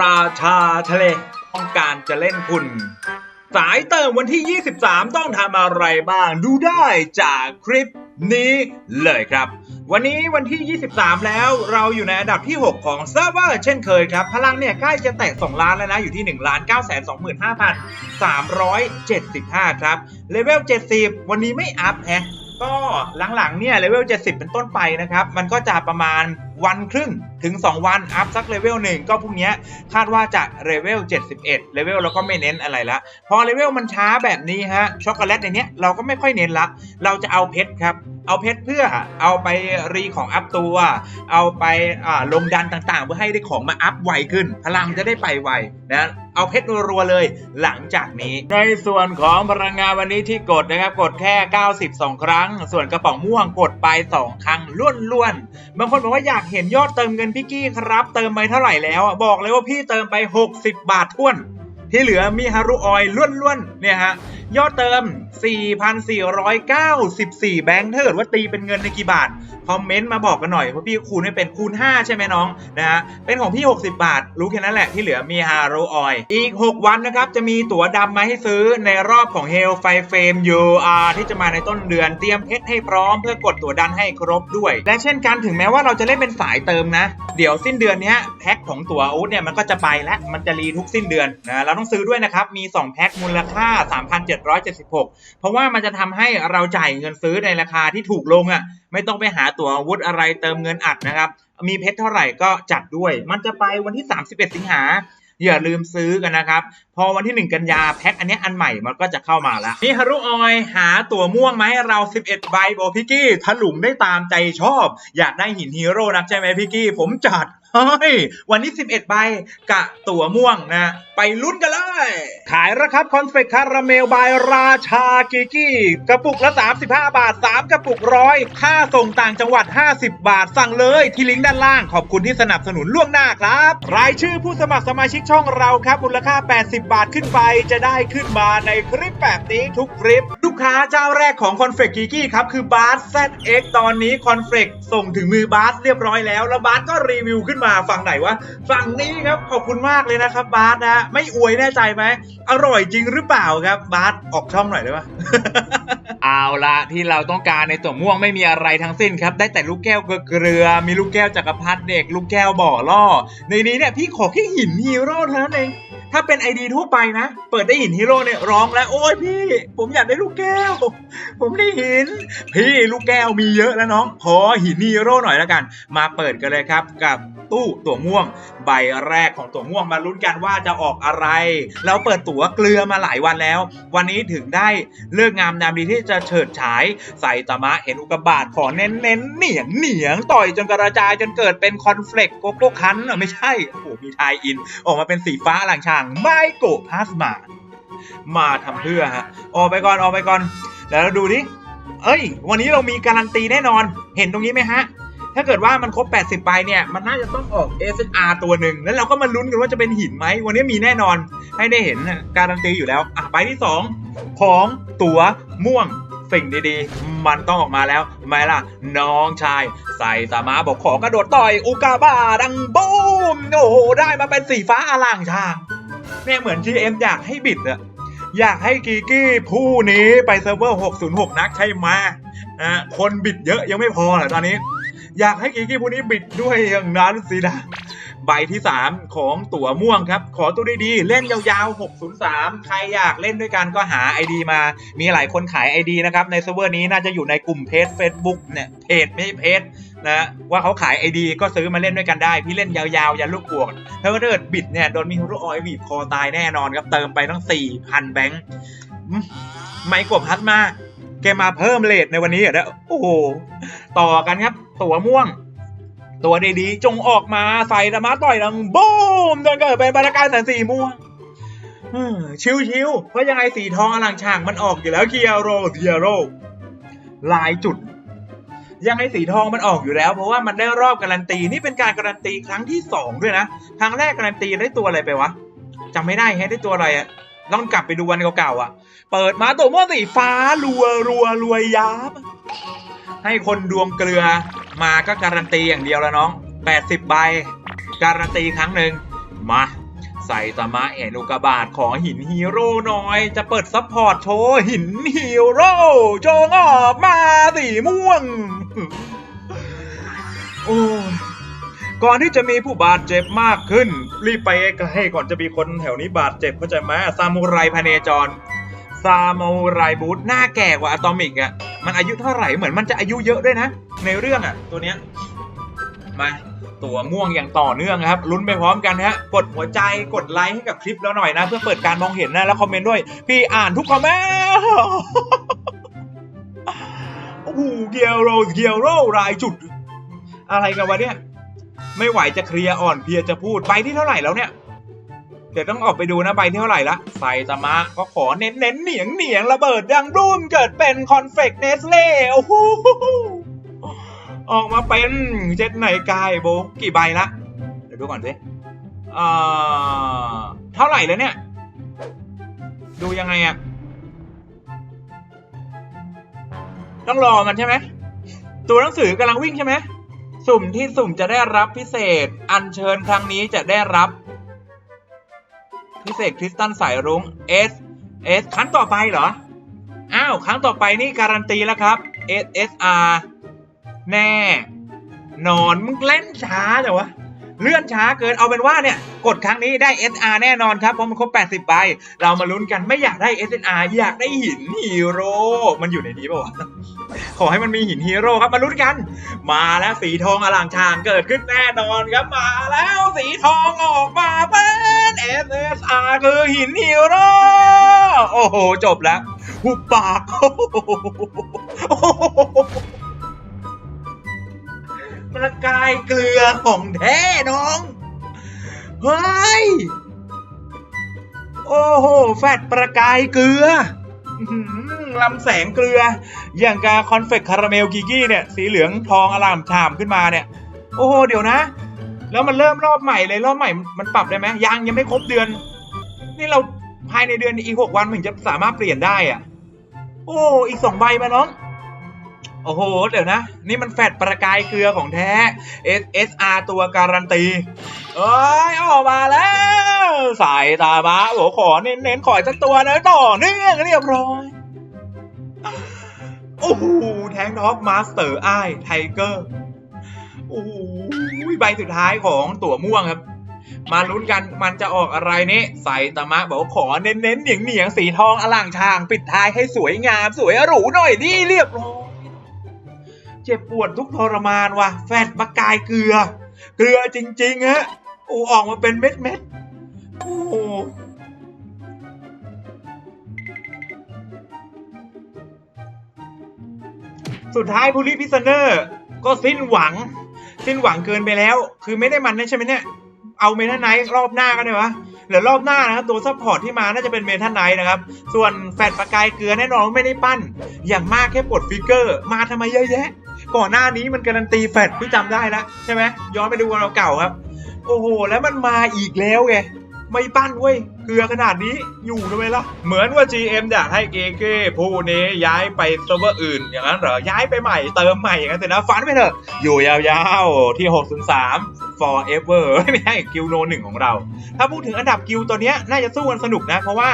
ราชาทะเลต้องการจะเล่นคุณ สายเติมวันที่ 23 ต้องทำอะไรบ้างดูได้จากคลิปนี้เลยครับ วันนี้วันที่ 23 แล้วเราอยู่ในอันดับที่ 6 ของเซิร์ฟเวอร์เช่นเคยครับ พลังเนี่ยใกล้จะแตะ2ล้านแล้วนะ อยู่ที่ 1 9 2 5 375 ครับ เลเวล 70 วันนี้ไม่อัพแฮะก็หลังๆเนี่ยเลเวล 70 เป็นต้นไปนะครับ มันก็จะประมาณวันครึ่งถึง 2 วัน อัพสักเลเวลหนึ่งก็พรุ่งเนี้ยคาดว่าจะเลเวล 71 เลเวลเราก็ไม่เน้นอะไรละพอเลเวลมันช้าแบบนี้ฮะ ช็อกโกแลตในเนี้ยเราก็ไม่ค่อยเน้นละ เราจะเอาเพชรครับ เอาเพชรเพื่อเอาไปรีของอัพตัว เอาไปาลงดันต่างๆ เพื่อให้ได้ของมาอัพไวขึ้น พลังจะได้ไปไวนะเอาเพชรรัวๆเลยหลังจากนี้ ในส่วนของพลังงานวันนี้ที่กดนะครับ กดแค่ 92 ครั้ง ส่วนกระป๋องม่วงกดไป 2 ครั้งล้วนๆบางคนบอกว่าอยากเห็นยอดเติมเงินพี่กี้ครับ เติมไปเท่าไหร่แล้วบอกเลยว่าพี่เติมไป 60 บาทท้วน ที่เหลือมีฮารุออยล้วนๆเนี่ยฮะ ยอดเติม 4,494 แบงค์ถ้าเกิดว่าตีเป็นเงินในกี่บาท คอมเมนต์มาบอกกันหน่อยเพราะพี่คูณไม่เป็นคูณ 5 ใช่ไหมน้องนะฮะเป็นของพี่ 60 บาท รู้แค่นั้นแหละที่เหลือมีฮารุออยอีก 6 วันนะครับ จะมีตั๋วดำมาให้ซื้อในรอบของ Hell Fire Frame UR ที่จะมาในต้นเดือนเตรียมเพชรให้พร้อมเพื่อกดตั๋วดันให้ครบด้วย และเช่นกันถึงแม้ว่าเราจะเล่นเป็นสายเติมนะ เดี๋ยวสิ้นเดือนนี้แพ็คของตั๋วอูดเนี่ยมันก็จะไปแล้วมันจะรีทุกสิ้นเดือนนะเราต้องซื้อด้วยนะครับมี 2 แพ็คมูลค่า776 เพราะว่ามันจะทำให้เราจ่ายเงินซื้อในราคาที่ถูกลงอะ่ะไม่ต้องไปหาตั๋วอาวุธอะไรเติมเงินอัดนะครับ มีเพชรเท่าไหร่ก็จัดด้วย มันจะไปวันที่ 31 สิงหาอย่าลืมซื้อกันนะครับ พอวันที่ 1 กันยาแพ็คอันนี้อันใหม่มันก็จะเข้ามาแล้วนี่ฮารุออยหาตั๋วม่วงมาให้เรา 11 ใบโบพิกกี้ถลุงได้ตามใจชอบ อยากได้หินฮีโร่นักใช่ไหมพิกกี้ ผมจัด เฮ้ย วันนี้ 11 ใบกะตั๋วม่วงนะ ไปลุ้นกันเลย ขายแล้วครับ คอนเฟกคาราเมลบายราชากิกี้ กระปุกละ 35 บาท 3 กระปุกร้อยค่าส่งต่างจังหวัด 50 บาท สั่งเลยที่ลิงก์ด้านล่าง ขอบคุณที่สนับสนุนล่วงหน้าครับ รายชื่อผู้สมัครสมาชิกช่องเราครับ มูลค่า 80 บาทขึ้นไป จะได้ขึ้นมาในคลิปแบบนี้ทุกคลิป ลูกค้าเจ้าแรกของคอนเฟกกิกี้ครับคือบาร์ส ZX ตอนนี้คอนเฟกส่งถึงมือบาสเรียบร้อยแล้วแล้วบาสก็รีวิวขึ้นมาฝั่งไหนวะฝั่งนี้ครับขอบคุณมากเลยนะครับบาสนะไม่อวยแน่ใจไหมอร่อยจริงหรือเปล่าครับบาสออกช่องหน่อยได้ปะเอาละที่เราต้องการในตัวม่วงไม่มีอะไรทั้งสิ้นครับ ได้แต่ลูกแก้วเกลือ มีลูกแก้วจักรพรรดิเด็ก ลูกแก้วบ่อล่อ ในนี้เนี่ยพี่ขอแค่หินฮีโร่เท่านั้นเอง ถ้าเป็นไอดีทั่วไปนะ เปิดได้หินฮีโร่เนี่ยร้องแล้ว โอ้ยพี่ ผมอยากได้ลูกแก้ว ผมได้หิน พี่ลูกแก้วมีเยอะแล้วน้อง ขอหินฮีโร่หน่อยแล้วกัน มาเปิดกันเลยครับกับตู้ตั๋วม่วง ใบแรกของตั๋วม่วงมาลุ้นกันว่าจะออกอะไร เราเปิดตั๋วเกลือมาหลายวันแล้ว วันนี้ถึงได้เลิกงามยามดีที่จะเฉิดฉาย ใส่ตามะเห็นอุกบาตขอเน้นเน้นเหนียงเหนียงต่อยจนกระจายจนเกิดเป็นคอนเฟลกโกโก้คันอะไม่ใช่โอ้โหมีไทยอิน ออกมาเป็นสีฟ้าหลังชางไมโกะพาสมามาทำเพื่อฮะออกไปก่อนออกไปก่อนแล้วเราดูดิเอ้ย วันนี้เรามีการันตีแน่นอนเห็นตรงนี้ไหมฮะ ถ้าเกิดว่ามันครบ 80ใบเนี่ย มันน่าจะต้องออก SR ตัวหนึ่งแล้วเราก็มาลุ้นกันว่าจะเป็นหินไหม วันนี้มีแน่นอนให้ได้เห็นการันตีอยู่แล้วอะใบที่ 2 ของตัวม่วงสิ่งดีๆ มันต้องออกมาแล้วไหมล่ะ น้องชาย ใส่ตามาบอกขอกระโดดต่อยอุกาบาตดังบูมโอ้โหได้มาเป็นสีฟ้าอล่างชาง เนี่ยเหมือน GM อยากให้บิดอะอยากให้กีกี้ผู้นี้ไปเซิร์ฟเวอร์ 606 นักใช่ไหมอะคนบิดเยอะยังไม่พอเหรอตอนนี้ อยากให้กีกี้ผู้นี้บิดด้วยอย่างนั้นสินะ ใบที่ 3 ของตั๋วม่วงครับ ขอตัวดีๆ เล่นยาวๆ 603 ใครอยากเล่นด้วยกันก็หา ID มา มีหลายคนขาย ID นะครับ ในเซิร์ฟเวอร์นี้น่าจะอยู่ในกลุ่มเพจ Facebook เนี่ยเพจไม่เพจนะว่าเขาขาย ID ก็ซื้อมาเล่นด้วยกันได้ พี่เล่นยาวๆย่าลูกบวกถ้าเกิดบิดเนี่ยโดนมีฮุรุออยบีบคอตายแน่นอนครับ เติมไปตั้ง 4,000 แบงค์อืมไมโกรพัดมาแกมาเพิ่มเลทในวันนี้เหรอเนี่ยโอ้โห ต่อกันครับ ตั๋วม่วง ตัวดีๆจงออกมาใส่ธรรมะต่อยดังบูมจนเกิดเป็นบรรยากาศแสนสีม่วงชิวๆเพราะยังไงสีทองอลังช่างมันออกอยู่แล้วเกียโรเกียโรลายจุด ยังไงสีทองมันออกอยู่แล้ว เพราะว่ามันได้รอบการันตีนี่เป็นการการันตีครั้งที่สองด้วยนะครั้งแรกการันตีได้ตัวอะไรไปวะจำไม่ได้แฮะได้ตัวอะไรอะต้องกลับไปดูวันเก่าๆอะเปิดมาตัวม่วงสีฟ้ารัวรัวรวยยับให้คนดวงเกลือ มาก็การันตีอย่างเดียวแล้วน้อง 80 ใบ การันตีครั้งหนึ่งมาใส่ตามะเห็นอุกบาตขอหินฮีโร่หน่อย จะเปิดซัพพอร์ตโชว์หินฮีโร่จงออกมาสีม่วง โอ้ก่อนที่จะมีผู้บาดเจ็บมากขึ้น รีบไปใกล้ก่อนจะมีคนแถวนี้บาดเจ็บเข้าใจไหมซามูไรพเนจร ซามูไรบูธหน้าแก่กว่าอะตอมิกอะ มันอายุเท่าไหร่เหมือนมันจะอายุเยอะด้วยนะ ในเรื่องอะตัวเนี้ยมาตัวม่วงอย่างต่อเนื่องครับลุ้นไปพร้อมกันฮะกดหัวใจกดไลค์ให้กับคลิปแล้วหน่อยนะ เพื่อเปิดการมองเห็นนะ แล้วคอมเมนต์ด้วย พี่อ่านทุกคอมเมนต์โอ้โหเกียวโรเกียวโรรายจุด อะไรกันวะเนี่ย ไม่ไหวจะเคลียร์อ่อนเพลียจะพูดใบที่เท่าไหร่แล้วเนี่ย เดี๋ยวต้องออกไปดูนะใบที่เท่าไหร่ละไซตามะก็ขอเน้นเน้นเหนียงเหนียงระเบิดดังรุ่มเกิดเป็นคอนเฟกเนสเล่โอ้โหออกมาเป็นเจ็ดไหนกายโบกี่ใบละเดี๋ยวดูก่อนสิอ่าเท่าไหร่แล้วเนี่ย ดูยังไงอะต้องรอมันใช่ไหมตัวหนังสือกำลังวิ่งใช่ไหมสุ่มที่สุ่มจะได้รับพิเศษ อัญเชิญครั้งนี้จะได้รับ พิเศษคริสตัลสายรุ้ง S S ครั้งต่อไปเหรอ อ้าว ครั้งต่อไปนี่การันตีแล้วครับ S S R แน่ นอนมึงเล่นช้าแต่วะ เลื่อนช้าเกินเอาเป็นว่าเนี่ย กดครั้งนี้ได้ SR แน่นอนครับเพราะมันครบ 80ใบเรามาลุ้นกันไม่อยากได้ SR อยากได้หินฮีโร่มันอยู่ในนี้ป่าวะขอให้มันมีหินฮีโร่ครับมาลุ้นกัน มาแล้วสีทองอลังชางเกิดขึ้นแน่นอนครับมาแล้วสีทองออกมาเป็น SSR คือหินฮีโร่โอ้โหจบแล้วหุบปากโอ้โห ประกายเกลือของแท้น้อง เฮ้ย โอ้โห แฟดประกายเกลืออื้อหือลำแสงเกลือ อย่างกาคอนเฟกคาราเมลกิกี้เนี่ย สีเหลืองทองอลามชามขึ้นมาเนี่ย โอ้โห เดี๋ยวนะ แล้วมันเริ่มรอบใหม่เลย รอบใหม่มันปรับได้ไหมยังยังไม่ครบเดือน นี่เราภายในเดือนอีกหกวันถึงจะสามารถเปลี่ยนได้อะโอ้ อีกสองใบมาน้อง โอ้โห เดี๋ยวนะ นี่มันแฟดประกายเกลือของแท้ SSR ตัวการันตี เอ้ย ออกมาแล้ว สายตาบ้าโอ้ขอเน้นๆ ขออีกสักตัวนะต่อเนื่องเรียบร้อย โอ้โห แทงท็อปมาสเตอร์ไอไทเกอร์ โอ้โห ใบสุดท้ายของตัวม่วงครับ มาลุ้นกันมันจะออกอะไรนี่ใส่ตามะบอกขอเน้นๆเหนียงเหนียงๆสีทองอล่างชาง ปิดท้ายให้สวยงาม สวยหรูหน่อยดิเรียบร้อย เจ็บปวดทุกทรมานว่ะ แฟดประกายเกลือ เกลือจริงๆฮะโอ้ออกมาเป็นเม็ดเม็ดโอ้สุดท้ายพูลิพิซเนอร์ก็สิ้นหวัง สิ้นหวังเกินไปแล้ว คือไม่ได้มันนะใช่ไหมเนี่ย เอาเมทัลไนท์รอบหน้ากันเลยวะเดี๋ยวรอบหน้านะครับตัวซัพพอร์ตที่มาน่าจะเป็นเมทัลไนท์นะครับ ส่วนแฟดประกายเกลือแน่นอนไม่ได้ปั้น อย่างมากแค่ปลดฟิกเกอร์ มาทำไมเยอะแยะ ก่อนหน้านี้มันการันตีแฟดพี่จำได้แล้วใช่ไหมย้อนไปดูวันเราเก่าครับ โอ้โห แล้วมันมาอีกแล้วไงไม่ปั้นเว้ยเกลือขนาดนี้อยู่ทำไมล่ะ เหมือนว่า GM อยากให้เกเก้ผู้นี้ย้ายไปเซิร์ฟเวอร์อื่น อย่างนั้นเหรอ ย้ายไปใหม่เติมใหม่อย่างนั้นเสร็จแล้วฝันไปเถอะ อยู่ยาวๆที่ 603 forever ไม่ใช่กิลโนหนึ่งของเรา ถ้าพูดถึงอันดับกิลตัวเนี้ยน่าจะสู้กันสนุกนะ เพราะว่า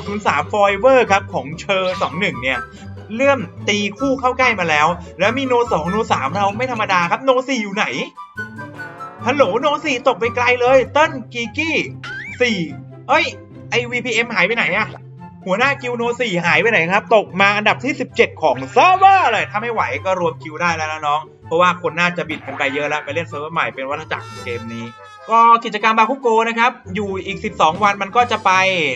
603 forever ครับของเชอร์ 21 เนี่ย เลื่อมตีคู่เข้าใกล้มาแล้ว แล้วมีโน2โน3เราไม่ธรรมดาครับโน4อยู่ไหนฮัลโหลโน4ตกไปไกลเลยเติ้ลกีกี้4เอ้ยไอ VPM หายไปไหนอะหัวหน้ากิวโน4หายไปไหนครับ ตกมาอันดับที่ 17 ของเซิร์ฟเวอร์เลย ถ้าไม่ไหวก็รวมคิวได้แล้วนะน้อง เพราะว่าคนน่าจะบิดกันไปเยอะแล้ว ไปเล่นเซิร์ฟเวอร์ใหม่เป็นวัฏจักรของเกมนี้ ก็กิจกรรมบาคุโกนะครับ อยู่อีก 12 วันมันก็จะไป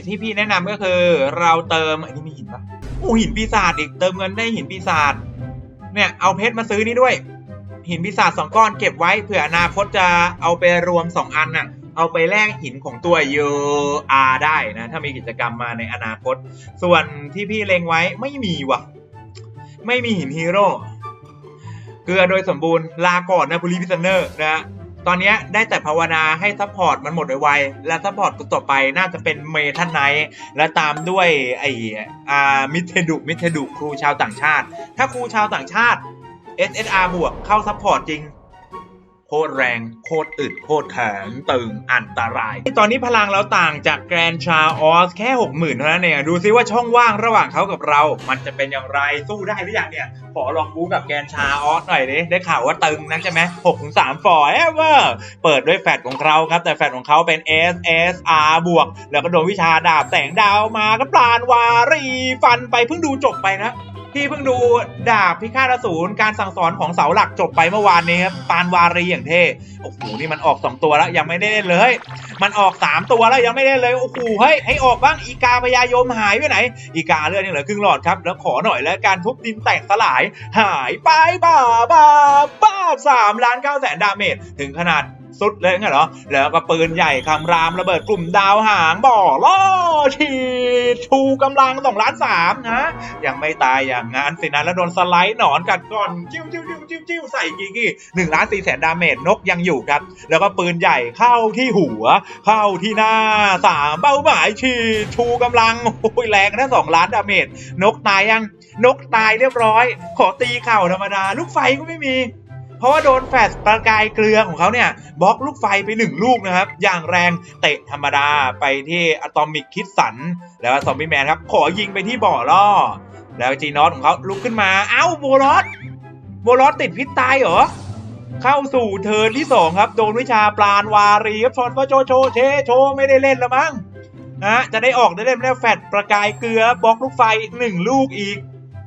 ที่พี่แนะนำก็คือเราเติมอันนี้มีหินปะ โอ้หินปีศาจอีกเติมเงินได้หินปีศาจเนี่ยเอาเพชรมาซื้อนี่ด้วย หินปีศาจสองก้อนเก็บไว้เผื่ออนาคตจะเอาไปรวม2อันน่ะเอาไปแลกหินของตัวเยอาได้นะ ถ้ามีกิจกรรมมาในอนาคต ส่วนที่พี่เล็งไว้ไม่มีวะไม่มีหินฮีโร่เกลือโดยสมบูรณ์ลาก่อนนะพูลิพิซเนอร์นะ ตอนนี้ได้แต่ภาวนาให้ซัพพอร์ตมันหมดไวๆและซัพพอร์ตตัวต่อไปน่าจะเป็นเมทันไนท์และตามด้วยไออ่ามิเทดุมิเทดุครูชาวต่างชาติ ถ้าครูชาวต่างชาติ SSR บวกเข้าซัพพอร์ตจริง คตรแรง โคตรอึด โคตรแข็งตึง อันตราย ตอนนี้พลังเราต่างจากแกรนชาออสแค่ 60,000 เท่านั้นเอง ดูซิว่าช่องว่างระหว่างเขากับเรา มันจะเป็นอย่างไร สู้ได้หรือยังเนี่ย ขอลองบู๊กับแกรนชาออสหน่อยดิ ได้ข่าวว่าตึงนักใช่ไหม6ถึง3ฟอร์เอเวอร์เปิดด้วยแฟดของเขาครับ แต่แฟดของเขาเป็น SSR บวก แล้วก็โดนวิชาดาบแสงดาวมาก็ปลานวารี ฟันไปเพิ่งดูจบไปนะ พี่เพิ่งดูดาบพิฆาตอสูรการสั่งสอนของเสาหลักจบไปเมื่อวานนี้ครับปานวารีอย่างเท่โอ้โหนี่มันออก 2 ตัวแล้วยังไม่ได้เล่นเลย มันออก 3 ตัวแล้วยังไม่ได้เลยโอ้โหเฮ้ยให้ออกบ้างอีกาพญายมหายไปไหน อีกาเลือดยังเหลือครึ่งหลอดครับแล้วขอหน่อยแล้วการทุบดินแตกสลาย หายไปบ้าบ้าบ้าสามล้านเก้าแสนดาเมจถึงขนาด สุดเลยงั้นเหรอ แล้วก็ปืนใหญ่คำรามระเบิดกลุ่มดาวหางบ่อล่อฉีดชูกำลังสองล้านสามนะ ยังไม่ตายอย่างงั้นสินะแล้วโดนสไลด์หนอนกัดก่อนจิ้วจิ้วจิ้วจิ้วจิ้วใส่กีกี้หนึ่งล้านสี่แสนดาเมจนกยังอยู่ครับ แล้วก็ปืนใหญ่เข้าที่หัว เข้าที่หน้าสามเป้าหมายฉีดชูกำลังโอ้ยแรงนะสองล้านดาเมจนกตายยังนกตายเรียบร้อย ขอตีเข่าธรรมดา ลูกไฟก็ไม่มี เพราะว่าโดนแฟลชประกายเกลือของเขาเนี่ยบล็อกลูกไฟไปหนึ่งลูกนะครับ อย่างแรงเตะธรรมดาไปที่อะตอมิกคิดสัน แล้วซอมบี้แมนครับ ขอยิงไปที่บ่อล่อ แล้วจีนอสของเขาลุกขึ้นมา เอ้าโบลอสโบลอสติดพิษตายเหรอ เข้าสู่เทิร์นที่ 2 ครับ โดนวิชาปราณวารีครับชอนก็โชโชเชโชไม่ได้เล่นแล้วมั้งนะจะได้ออกได้เล่นแล้วแฟดประกายเกลือบล็อกลูกไฟอีกหนึ่งลูกอีก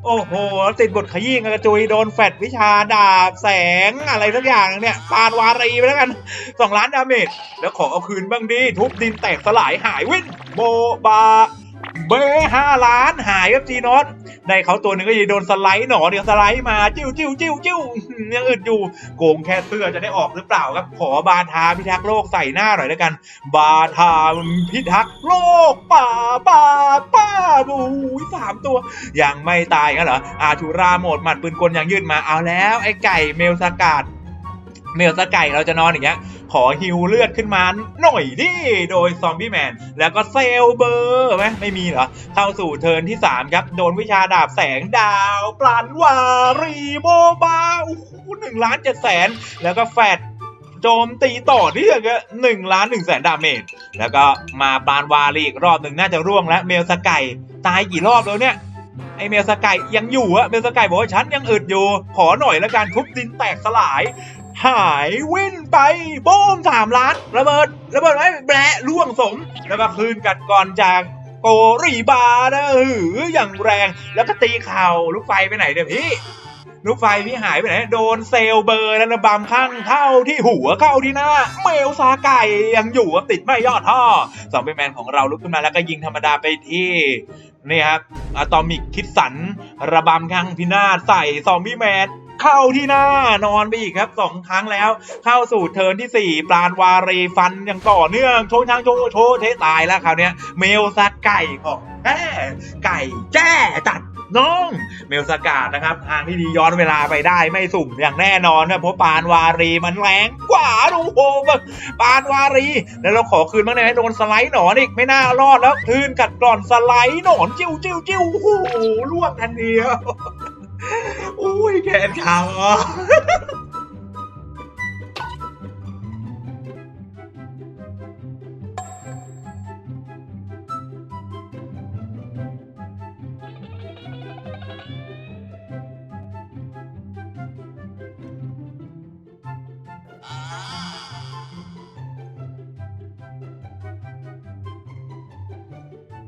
โอ้โห ติดบทขยี้กระจุย โดนแฟดวิชาดาบแสงอะไรสักอย่างเนี่ยปานวารีไปแล้วกัน 2 ล้านดาเมจ แล้วขอเอาคืนบ้างดีทุบดินแตกสลายหายวินโบบา เบห้าล้านหายครับจีนอสได้เขาตัวหนึ่งก็ยังโดนสไลด์หนอเดี๋ยวสไลด์มาจิ้วจิ้วจิ้วจิ้วยังอึดอยู่โกงแค่เสื้อจะได้ออกหรือเปล่าครับขอบาทาพิทักษ์โลกใส่หน้าหน่อยแล้วกัน บาทาพิทักษ์โลกป่าป่าป้าบูสามตัว ยังไม่ตายงั้นเหรออาชูราโหมดหมัดปืนกลยังยืดมาเอาแล้ว ไอ้ไก่เมลสกัดเมลสไก่เราจะนอนอย่างเงี้ย อฮิวเลือดขึ้นมาหน่อยดิ โดยซอมบี้แมน แล้วก็เซลเบอร์ไหมไม่มีเหรอ เข้าสู่เทิร์นที่ 3 ครับ โดนวิชาดาบแสงดาว ปลานวารีโบบาโอ้โหหนึ่งล้านเจ็ดแสนแล้วก็แฟดโจมตีต่อเนื่องอะหนึ่งล้านหนึ่งแสนดาเมจ แล้วก็มาปานวารีอีกรอบหนึ่งน่าจะร่วงแล้วเมลสไก่ตายกี่รอบแล้วเนี่ย ไอเมลสกายยังอยู่อะเมลสกายบอกว่าฉันยังอึดอยู่ ขอหน่อยแล้วกันทุบดินแตกสลาย หายวินไปโป้มสามล้านระเบิดระเบิดไว้แบะล่วงสม แล้วก็คืนกัดก่อนจากโกรีบานะหืออย่างแรงแล้วก็ตีเข่าลูกไฟไปไหนเดี๋ยพี่ลูกไฟพี่หายไปไหนโดนเซลเบอร์แล้วระบำข้างเข้าที่หัวเข้าที่หน้าเมลซาไก่ยังอยู่ติดไม่ยอดท่อสองเป็นแมนของเราลุกขึ้นมาแล้วก็ยิงธรรมดาไปที่นี่ครับอะตอมิกคิดสันระบำข้างพินาศใส่ซอมบี้แมน เข้าที่หน้านอนไปอีกครับสองครั้งแล้ว เข้าสู่เทิร์นที่ 4 ปราณวารีฟันอย่างต่อเนื่องโชว์ทางโชว์โชว์เทตายแล้วคราวเนี้ยเมลซาไก่ของแท้ไก่แจ้จัดน้องเมลสกาดนะครับทางที่ดีย้อนเวลาไปได้ไม่สุ่มอย่างแน่นอนนะเพราะปานวารีมันแรงกว่าดูโหปานวารี แล้วเราขอคืนบ้างได้ไหมโดนสไลด์หนอนอีกไม่น่ารอดแล้วคืนกัดกร่อนสไลด์หนอนจิ้วจิ้วจิ้วโอ้โหล่วงทันเดียว แขนขาอ่อน